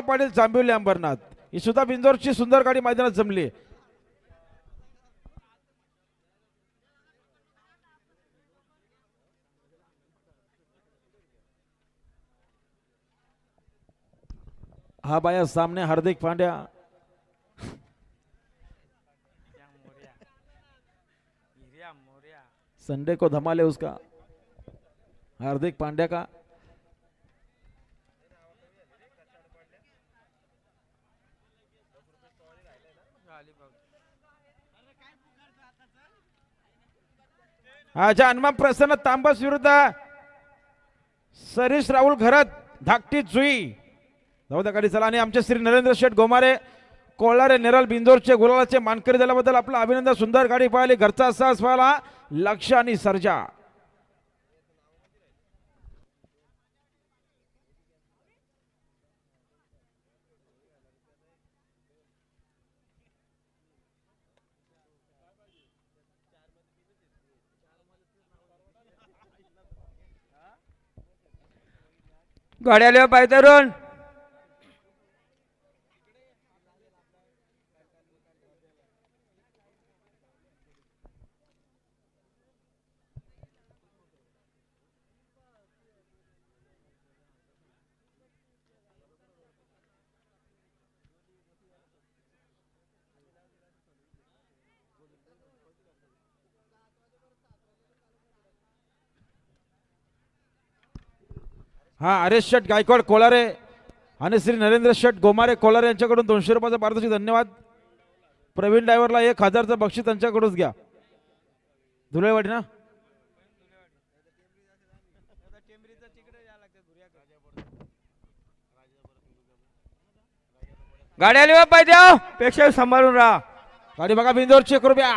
पाटील जांभिवले अंबरनाथ. ही सुद्धा बिंदोरची सुंदर गाडी मैदानात जमली. हा बाया सामने हार्दिक पांड्या. संडे को धमाले उसका. हार्दिक पांड्या का? अच्छा हनुमान प्रसन्न तांबस विरुद्ध सरीश राहुल घरात धाकटी जुई. जाऊ गाडी चला. आणि आमचे श्री नरेंद्र शेठ गोमारे कोळारे नेरल बिंदोरचे गुलालाचे मानकरी झाल्याबद्दल आपलं अभिनंदन. सुंदर गाडी पाहिली. घरचा सास पाहिला. लक्ष आणि सर्जा. गाड्याला पाय तरुण हा हरेश शेठ गायकवाड कोलारे आणि श्री नरेंद्र शेठ गोमारे कोलारे यांच्याकडून दोनशे रुपयाचा पारितोषिक धन्यवाद. प्रवीण ड्रायव्हरला एक हजारचं बक्षीस त्यांच्याकडूनच घ्या. धुलेवाडी ना? गाड्याला पाय द्या पेक्षा सांभाळून राहा. गाडी बघा बिंदोरची एक रुपया.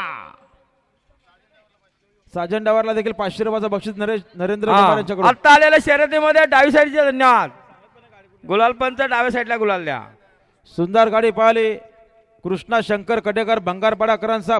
साजन डावरला देखील पाचशे रुपयाचं बक्षीस नरेश नरेंद्र यांच्याकडून. आत्ता आलेल्या शर्यतीमध्ये डावी साईडचे धन्यवाद. गुलाल पंच डाव्या साईडला गुलाल द्या. सुंदर गाडी पाहिली. कृष्णा शंकर कडेकर भंगारपाडाकरांचा